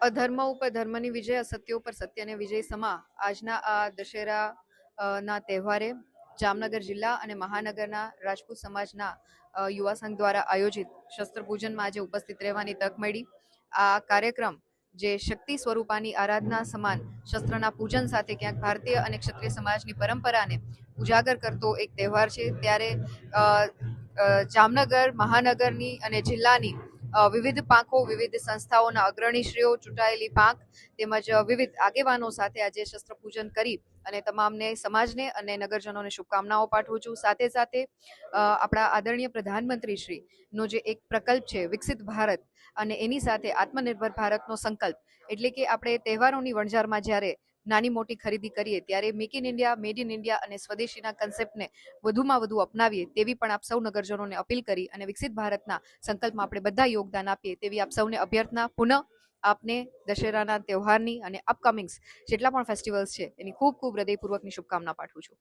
અધર્મ ઉપર, ધર્મની વિજય, અસત્ય ઉપર સત્યને વિજય સમા આજના આ દશેરા ના તહેવારે જામનગર જિલ્લા અને મહાનગરના રાજપૂત સમાજના યુવા સંઘ દ્વારા આયોજિત શસ્ત્ર પૂજનમાં આજે ઉપસ્થિત રહેવાની તક મળી. આ કાર્યક્રમ જે શક્તિ સ્વરૂપાની આરાધના સમાન શસ્ત્રના પૂજન સાથે ક્યાંક ભારતીય અને ક્ષત્રિય સમાજની પરંપરાને ઉજાગર કરતો એક તહેવાર છે. ત્યારે જામનગર, મહાનગરની અને જિલ્લાની વિવિધ પાંખો, વિવિધ સંસ્થાઓના અગ્રણીશ્રીઓ ચૂંટાયેલી પાંખ તેમજ વિવિધ આગેવાનો સાથે આજે શસ્ત્ર પૂજન કરી અને તમામને, સમાજને અને નગરજનોને શુભકામનાઓ પાઠવું છું. સાથે સાથે આપણા આદરણીય પ્રધાનમંત્રી શ્રી જે એક પ્રકલ્પ છે, વિકસિત ભારત અને એની સાથે આત્મનિર્ભર ભારતનો સંકલ્પ, એટલે કે આપણે તહેવારોની વણઝારમાં જ્યારે નાની મોટી ખરીદી કરીએ, ત્યારે make in India made in India અને સ્વદેશીના કન્સેપ્ટને વધુમાં વધુ અપનાવીએ, તેવી પણ આપ સૌ નગરજનોને અપીલ કરી અને વિકસિત ભારતના સંકલ્પમાં આપણે બધા યોગદાન આપીએ, તેવી આપ સૌને અભ્યર્થના. પુનઃ આપને દશેરાના તહેવારની અને અપકમિંગ્સ જેટલા પણ ફેસ્ટિવલ્સ છે, એની ખૂબ ખૂબ હૃદયપૂર્વકની શુભકામના પાઠવું છું.